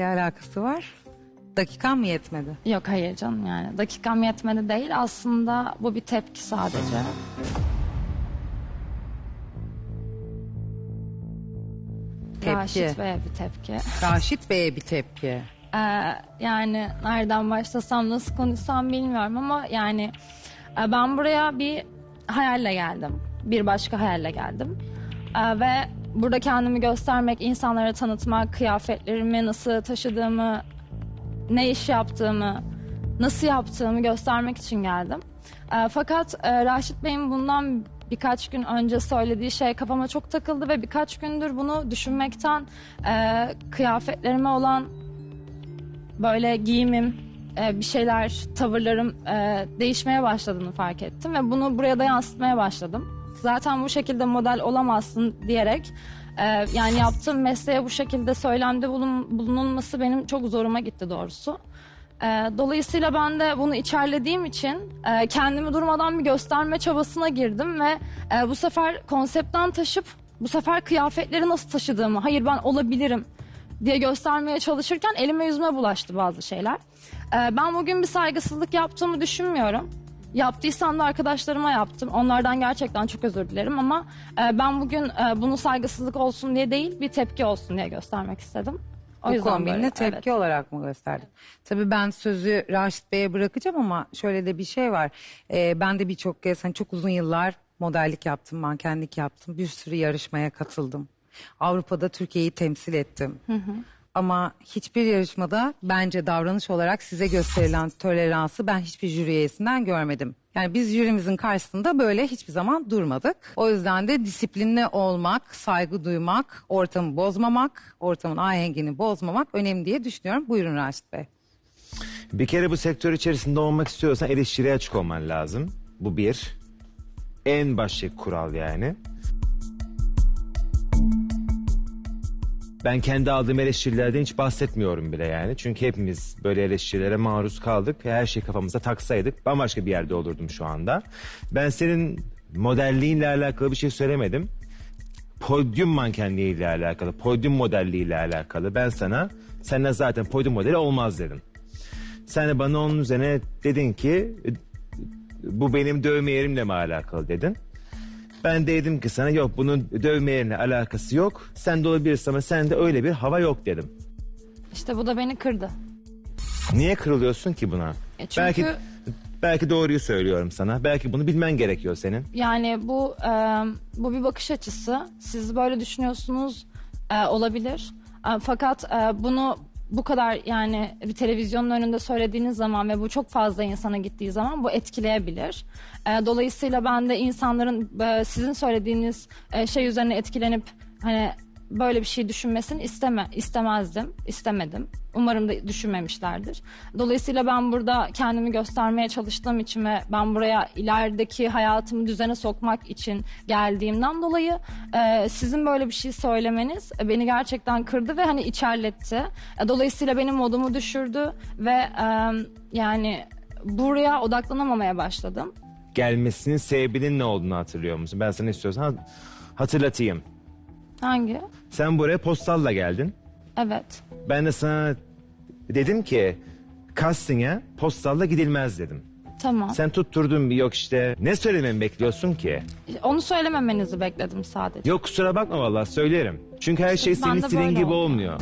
ile alakası var? Dakikan mı yetmedi? Yok hayır canım yani. Dakikam yetmedi değil. Aslında bu bir tepki sadece. Tepki. Raşit Bey'e bir tepki. Raşit Bey'e bir tepki. Ee, yani nereden başlasam nasıl konuşsam bilmiyorum ama yani e, ben buraya bir hayalle geldim. Bir başka hayalle geldim. Ee, ve burada kendimi göstermek, insanlara tanıtmak, kıyafetlerimi nasıl taşıdığımı, ne iş yaptığımı, nasıl yaptığımı göstermek için geldim. Ee, fakat e, Raşit Bey'in bundan birkaç gün önce söylediği şey kafama çok takıldı ve birkaç gündür bunu düşünmekten e, kıyafetlerime olan böyle giyimim, e, bir şeyler, tavırlarım değişmeye başladığını fark ettim ve bunu buraya da yansıtmaya başladım. Zaten bu şekilde model olamazsın diyerek e, yani yaptığım mesleğe bu şekilde söylemde bulun- bulunulması benim çok zoruma gitti doğrusu. E, dolayısıyla ben de bunu içerlediğim için e, kendimi durmadan bir gösterme çabasına girdim ve e, bu sefer konseptten taşıp bu sefer kıyafetleri nasıl taşıdığımı, hayır ben olabilirim diye göstermeye çalışırken elime yüzüme bulaştı bazı şeyler. Ee, ben bugün bir saygısızlık yaptığımı düşünmüyorum. Yaptıysam da arkadaşlarıma yaptım. Onlardan gerçekten çok özür dilerim ama e, ben bugün e, bunu saygısızlık olsun diye değil bir tepki olsun diye göstermek istedim. O Bu yüzden kombinle böyle, tepki evet. olarak mı gösterdin? Tabii ben sözü Raşit Bey'e bırakacağım ama şöyle de bir şey var. Ee, ben de birçok kez hani çok uzun yıllar modellik yaptım, mankenlik yaptım. Bir sürü yarışmaya katıldım. Avrupa'da Türkiye'yi temsil ettim. Ama hiçbir yarışmada bence davranış olarak size gösterilen toleransı ben hiçbir jüri üyesinden görmedim. Yani biz jürimizin karşısında böyle hiçbir zaman durmadık. O yüzden de disiplinli olmak, saygı duymak, ortamı bozmamak, ortamın ahengini bozmamak önemli diye düşünüyorum. Buyurun Raşit Bey. Bir kere bu sektör içerisinde olmak istiyorsan eleştiriye açık olman lazım. Bu bir. En başlık kural yani. Ben kendi aldığım eleştirilerden hiç bahsetmiyorum bile yani. Çünkü hepimiz böyle eleştirilere maruz kaldık. Her şeyi kafamıza taksaydık bambaşka bir yerde olurdum şu anda. Ben senin modelliğinle alakalı bir şey söylemedim. Podyum mankenliğiyle alakalı, podyum modelliğiyle alakalı. Ben sana, senden zaten podyum modeli olmaz dedim. Sen de bana onun üzerine dedin ki bu benim dövme yerimle mi alakalı dedin. Ben de dedim ki sana yok bunun dövme yerine alakası yok. Sen de olabilirsin ama sende öyle bir hava yok dedim. İşte bu da beni kırdı. Niye kırılıyorsun ki buna? E çünkü- Belki belki doğruyu söylüyorum sana. Belki bunu bilmen gerekiyor senin. Yani bu e, bu bir bakış açısı. Siz böyle düşünüyorsunuz e, olabilir. E, fakat e, bunu bu kadar yani bir televizyonun önünde söylediğiniz zaman ve bu çok fazla insana gittiği zaman bu etkileyebilir. E, dolayısıyla ben de insanların e, sizin söylediğiniz e, şey üzerine etkilenip hani böyle bir şey düşünmesini isteme istemezdim, istemedim. Umarım da düşünmemişlerdir. Dolayısıyla ben burada kendimi göstermeye çalıştığım için ve ben buraya ilerideki hayatımı düzene sokmak için geldiğimden dolayı e, sizin böyle bir şey söylemeniz beni gerçekten kırdı ve hani içerletti. E, dolayısıyla benim modumu düşürdü ve e, yani buraya odaklanamamaya başladım. Gelmesinin sebebinin ne olduğunu hatırlıyor musun? Ben sana istiyorsan hatırlatayım. Hangi? Sen buraya postalla geldin. Evet. Ben de sana dedim ki casting'e postalla gidilmez dedim. Tamam. Sen tutturdun bir yok işte. Ne söylememi bekliyorsun ki? Onu söylememenizi bekledim sadece. Yok kusura bakma vallahi söylerim. Çünkü her şey Ben senin de istediğin böyle gibi oldu. olmuyor.